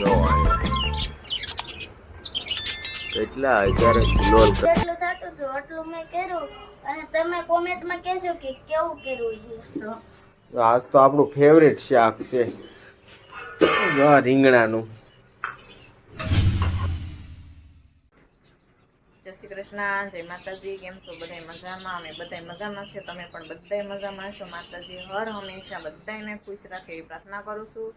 જો કેટલા અત્યારે લોલ કર થતું હતું એટલું મેં કર્યું. અને તમે કોમેન્ટમાં કહેશો કે કેવું કર્યું છે? આજ તો આપણું ફેવરેટ શાક છે. રીંગણાનું. જય શ્રી કૃષ્ણ જય માતાજી. કેમ છો? બધાય મજામાં? અમે બધાય મજામાં છે તમે પણ બધા મજામાં છો માતાજી હર હંમેશા બધાને ખુશ રાખે એવી પ્રાર્થના કરું છું.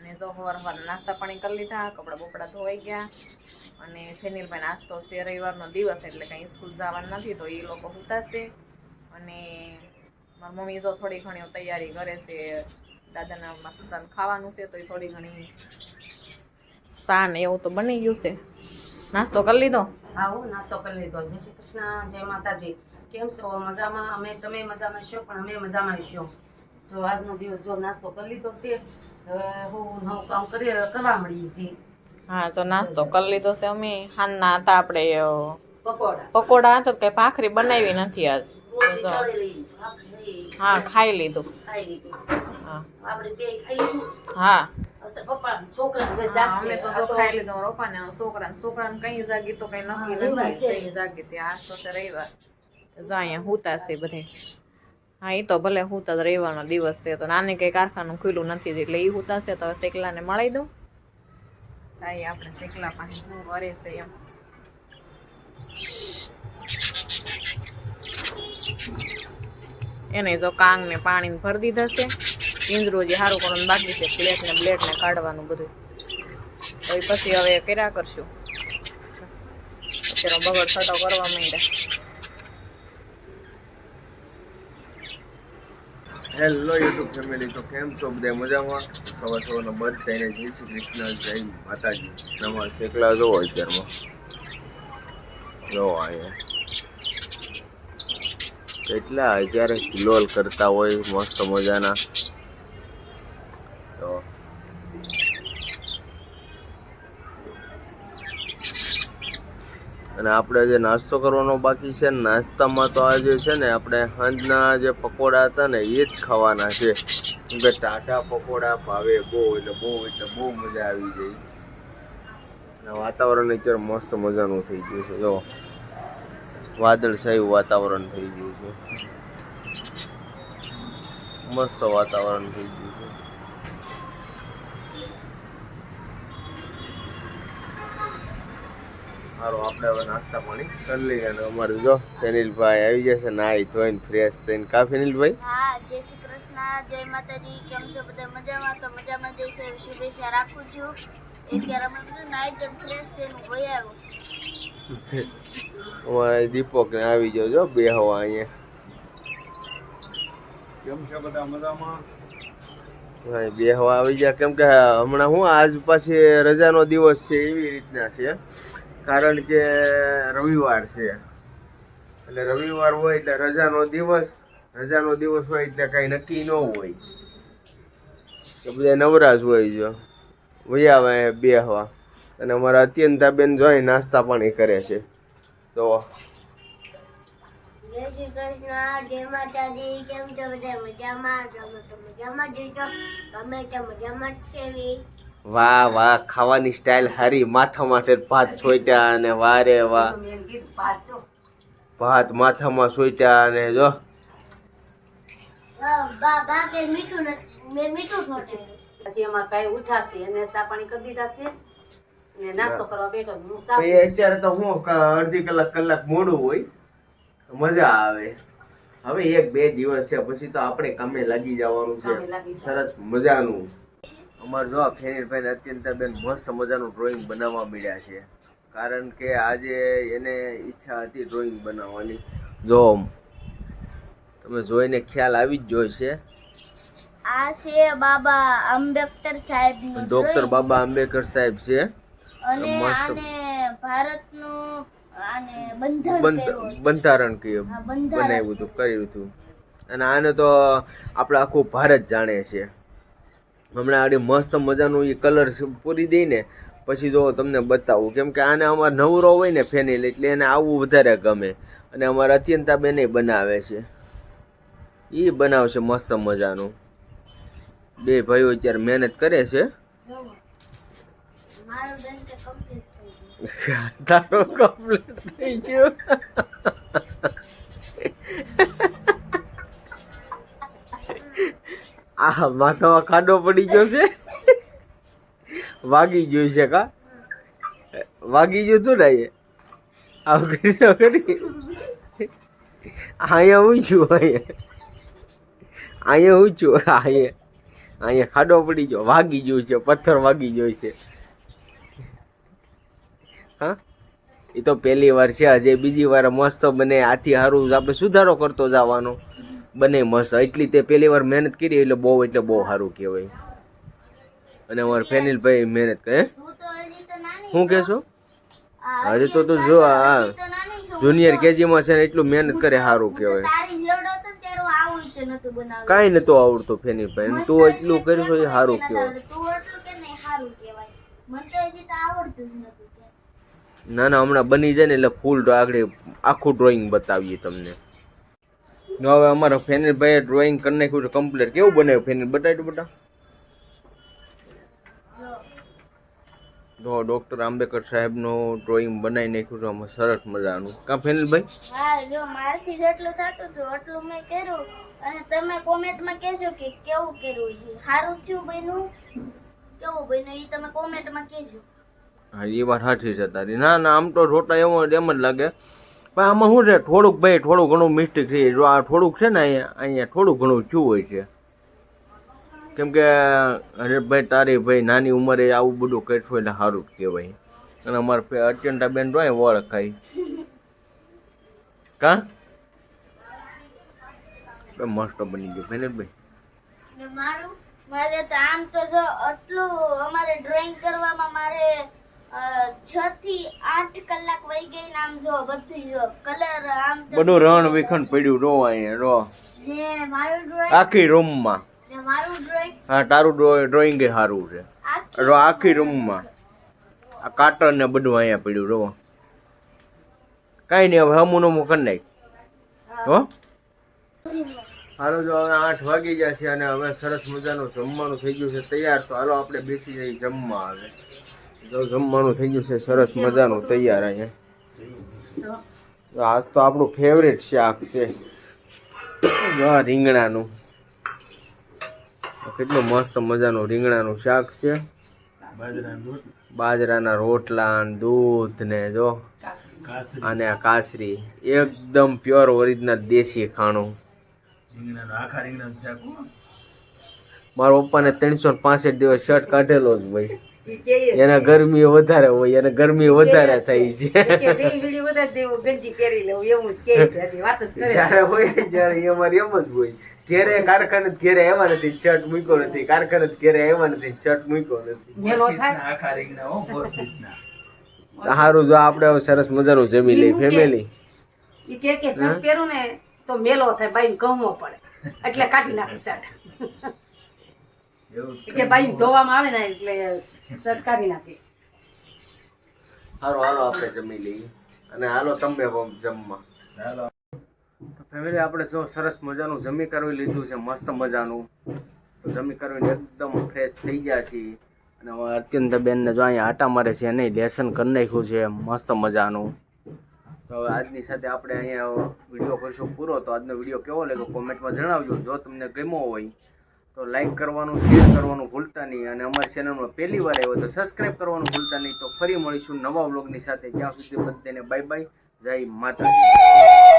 અને જો સવાર હવાર નાસ્તા પાણી કરી લીધા, કપડાં બપડા ધોવાઈ ગયા અને ફેનિલભાઈ નાસ્તો છે, રવિવારનો દિવસ એટલે કંઈ સ્કૂલ જવાનું નથી, તો એ લોકો ઉતારશે અને મારી મમ્મી તો થોડી ઘણી તૈયારી કરે છે, દાદાના માતાને ખાવાનું છે, તો એ થોડી ઘણી સાન એવું તો બની ગયું છે. નાસ્તો કરી લીધો? આવો નાસ્તો કરી લીધો. જય શ્રી કૃષ્ણ, જય માતાજી. કેમ છો? મજામાં? અમે, તમે મજામાં છો? પણ અમે મજામાં છો જો આજનો દિવસ જો નાસ્તો કરી લીધો છે હવે હું નવું કામ કરીએ કરવા મળી છીએ. હા તો નાસ્તો કરી લીધો છે અમે. હાનના હતા આપણે પકોડા. પકોડા હતા કે ભાખરી બનાવી નથી આજ. હા ખાઈ ભાખરી. હા ખાઈ લીધું. ખાઈ લીધી. હા. આપણે બે ખાઈ લીધું હા હવે તો છે. છોકરા હા, એ તો ભલે હું જ રહેવાનો દિવસ છે તો નાની કંઈ કારખાનું ખુલ્લું નથી એટલે એ હુતા છે તો શેકલાને મળી દઉં. કાંઈ આપણે શેકલા પાસે શું કરે છે એમ. એને જો કાંગ ને પાણી ભરી દીધા છે પિંજરું જે સારું કરવાનું બાકી છે પ્લેટ ને બ્લેડ ને કાઢવાનું બધું. તો પછી હવે કર્યા કરશું. અત્યારે બગડ છટો કરવા માંડ્યા. હેલો યુટ્યુબ ફેમિલી તો કેમ છો? બધા મજામાં? સવાર સવારના બંધ થઈને જય શ્રી કૃષ્ણ, જય માતાજી. નવા શેકલા જોવો અત્યારમાં. જોવો અહીંયા. કેટલા અત્યારે લોલ કરતા હોય, મસ્ત મજાના તો અને આપણે જે નાસ્તો કરવાનો બાકી છે, નાસ્તામાં તો આજે છે ને, આપણે સાંજના જે પકોડા હતા ને, એ જ ખાવાના છે. કે ટાટા પકોડા ભાવે, બહુ એટલે બહુ એટલે બહુ મજા આવી જાય અને વાતાવરણ અત્યારે મસ્ત મજાનું થઈ ગયું છે. જો, વાદળછાયું વાતાવરણ થઈ ગયું છે. મસ્ત વાતાવરણ થઈ ગયું છે. સારું આપણે હવે નાસ્તા પાણી કરી લઈએ અને અમારું જો અનિલભાઈ આવી જશે નાહી ધોઈને ફ્રેશ થઈને. કાફી અનિલભાઈ? હા જય શ્રી કૃષ્ણ જય માતાજી કેમ છો બધા મજામાં? તો મજામાં જઈશ શુભેચ્છા રાખું છું. અત્યારે અમે બધું નાઈ જેમ ફ્રેશ થઈને ભઈ આવ્યો અમારા દીપક ને આવી જાવ જો બે હવા અહીંયા. કેમ છે બધા મજામાં? હા, બે હવા આવી ગયા. કેમ કે હમણાં હું આજ પાછી રજાનો દિવસ છે એવી રીતના છે. કારણ કે રવિવાર છે. એટલે રવિવાર હોય એટલે રજાનો દિવસ રજાનો દિવસ હોય એટલે કાંઈ નક્કી ન હોય. કે બધા નવરાજ હોય જો વૈયા બે હવા અને અમારા અત્યંતાબેન જોઈ નાસ્તા પાણી કરે છે. તો જય શ્રી કૃષ્ણ, જય માતાજી, કેમ છો? બધા મજામાં? તમે મજામાં જઈશો તમે તો મજામાં છે વાહ વાહ ખાવાની સ્ટાઇલ હારી માથા માટે ભાત સોટ્યા અને વારે વાહ. ભાત માથામાં સોટ્યા અને જો. હા, બા બા કે મીઠું નથી મેં મીઠું છોટેલું પછી એમાં કાંઈ ઉઠાશે અને ચા કરી દીધા છે. અને નાસ્તો કરવા બેઠો હું અત્યારે તો હું અડધી કલાક કલાક મોડું હોય મજા આવે. હવે એક બે દિવસ છે પછી તો આપણે કામે લાગી જવાનું છે. સરસ મજાનું. અમાર જો અત્યંત બેન મસ્ત મજાનું ડ્રોઈંગ બનાવવા મળ્યા છે. કારણ કે આજે એને ઈચ્છા હતી ડ્રોઈંગ બનાવવાની. જો તમે જોઈને ખ્યાલ આવી જ જોઈશે. આ છે બાબા આંબેડકર સાહેબ ડોક્ટર બાબા આંબેડકર સાહેબ છે. અને. આને ભારતનું આને બંધારણ બંધ- બંધારણ કે બનાવ્યું હતું કર્યું હતું. અને આને તો આપણે આખું ભારત જાણે છે. હમણાં આડી મસ્ત મજાનું એ કલર પૂરી દઈને પછી જો તમને બતાવું. કેમ કે આને અમારે નવરો હોય ને ફેનિલ, એટલે એને આવવું વધારે ગમે. અને અમારા અત્યંતા બેને બનાવે છે. એ બનાવશે મસ્ત મજાનું. બે ભાઈઓ અત્યારે મહેનત કરે છે. તારો કમ્પ્લીટ થઈ ગયો. આ માથામાં ખાડો પડી ગયો છે. વાગી ગયું છે કા? વાગી ગયું તું ને આવું કરી તો કરી અહીંયા હું છું, અહીંયા? અહીંયા હું છું, અહીંયા? અહીંયા ખાડો પડી ગયો, વાગી ગયું છે, પથ્થર વાગી ગયો છે. હા? એ તો પહેલી વાર છે હજી બીજી વાર મસ્ત બને, આથી સારું આપણે સુધારો કરતો જવાનો. બને મસ્ત. એટલી તે પહેલી વાર મહેનત કરી એટલે બહુ એટલે બહુ સારું કહેવાય. અને અમારા ફેનિલભાઈ મહેનત કરે શું કહેશો? હજી તો તું જો આ. જુનિયર કેજીમાં છે ને એટલું મહેનત કરે સારું કહેવાય. કાંઈ નતો આવડતું ફેનિલભાઈ તું એટલું કર્યું એ સારું કહેવાય. ના ના, હમણાં બની જાય ને એટલે ફૂલ આગળ આખું ડ્રોઈંગ બતાવીએ તમને. ને હવે અમારા ફેનિલભાઈએ ડ્રોઈંગ કરી નાખ્યું છે કમ્પ્લીટ કેવું બનાવ્યું ફેનિલ? બતાવ્યું બેટા. તો ડોક્ટર આંબેડકર સાહેબનો ડ્રોઈંગ બનાવી નાખ્યું છે. આમાં સરસ મજાનું. કાં ફેનિલભાઈ હા જો મારાથી જેટલું થતું હતું એટલું મેં કર્યું. અને તમે કોમેન્ટમાં કહેજો કે કેવું કર્યું છે સારું થયું બન્યું? કેવું બન્યું? એ તમે કોમેન્ટમાં કહેજો. હા એ વાત સાચી છે તારી. ના ના આમ તો રોટા એવો એમ જ લાગે. પણ આમાં શું છે? થોડુંક ભાઈ, થોડું ઘણું મિસ્ટેક થઈ. જો આ થોડુંક છે ને અહીંયા અહીંયા થોડું ઘણું થયું હોય છે. કેમ કે, અરે ભાઈ, તારી ભાઈ નાની ઉંમરે આવું બધું કરશું એટલે સારું જ કહેવાય. અને અમારે અત્યંતા બેન જોઈએ ઓળખાય ખાઈ કા? મસ્ત બની ગયું, ભાઈ ને મારું, મારે તો આમ તો જો, આટલું અમારે ડ્રોઈંગ કરવામાં મારે છ થી આઠ કલાક વહી ગઈ આમ જો બધી જો કલર આમ બધું રણ વિખંડ પડ્યું રો અહીંયા રો. આખી મારું ડ્રોઈંગ હા તારું ડ્રોઈંગ એ સારું છે. રો આખી રૂમમાં આ કાટર ને બધું અહીંયા પડ્યું રો. કાંઈ નહીં હવે હમું નમું કરી નાખ. હો. હાલો જો હવે આઠ વાગી ગયા છે અને હવે સરસ મજાનું જમવાનું થઈ ગયું છે તૈયાર. તો હાલો આપણે બેસી જઈએ જમવા જો જમવાનું થઈ ગયું છે સરસ મજાનું તૈયાર અહીંયા. તો આજ તો આપણું ફેવરેટ શાક છે. રીંગણાનું. કેટલું મસ્ત મજાનું રીંગણાનું શાક છે. બાજરાના રોટલા દૂધ ને જો. અને આ કાસરી. એકદમ પ્યોર ઓરિજિનલ દેશી ખાણું. મારા પપ્પાને ત્રણસો પાસઠ દિવસ શર્ટ કાઢેલો જ ભાઈ. એને ગરમી વધારે હોય એને ગરમી વધારે થઈ છે. જ્યારે હોય ત્યારે અમારે એમ જ હોય. ઘેરે કારખાને જ ઘેરે આવ્યા નથી શર્ટ મૂક્યો નથી કારખાને જ ઘેરે આવ્યા નથી શર્ટ મૂક્યો નથી. સારું જો આપણે સરસ મજાનું જમી લઈ ફેમિલી ઈ કે કે શર્ટ પહેરું ને તો મેલો થાય બાઈ ગમવો પડે. એટલે કાઢી નાખે શર્ટ. કે ભાઈ ધોવામાં આવે ને એટલે કાઢી નાખે. હાલો હાલો આપણે જમી લઈએ. અને હાલો તમે જમવા. તો ફેમિલી આપણે જો સરસ મજાનું જમી કરવી લીધું છે મસ્ત મજાનું. તો જમી કરવીને એકદમ ફ્રેશ થઈ ગયા છીએ. અને હવે અત્યંત બેનને જો અહીંયા આટા મારે છે નહીં લેસન કરી નાખ્યું છે મસ્ત મજાનું. તો હવે આજની સાથે આપણે અહીંયા વીડિયો કરીશું પૂરો. તો આજનો વીડિયો કેવો લાગ્યો? કોમેન્ટમાં જણાવજો. જો તમને ગમ્યો હોય તો લાઈક કરવાનું શેર કરવાનું ભૂલતા નહીં. અને અમારી ચેનલમાં પહેલી વાર આવ્યો તો સબસ્ક્રાઈબ કરવાનું ભૂલતા નહીં. તો ફરી મળીશું નવા બ્લોગની સાથે. જ્યાં સુધી બધાને બાય બાય જય માતાજી.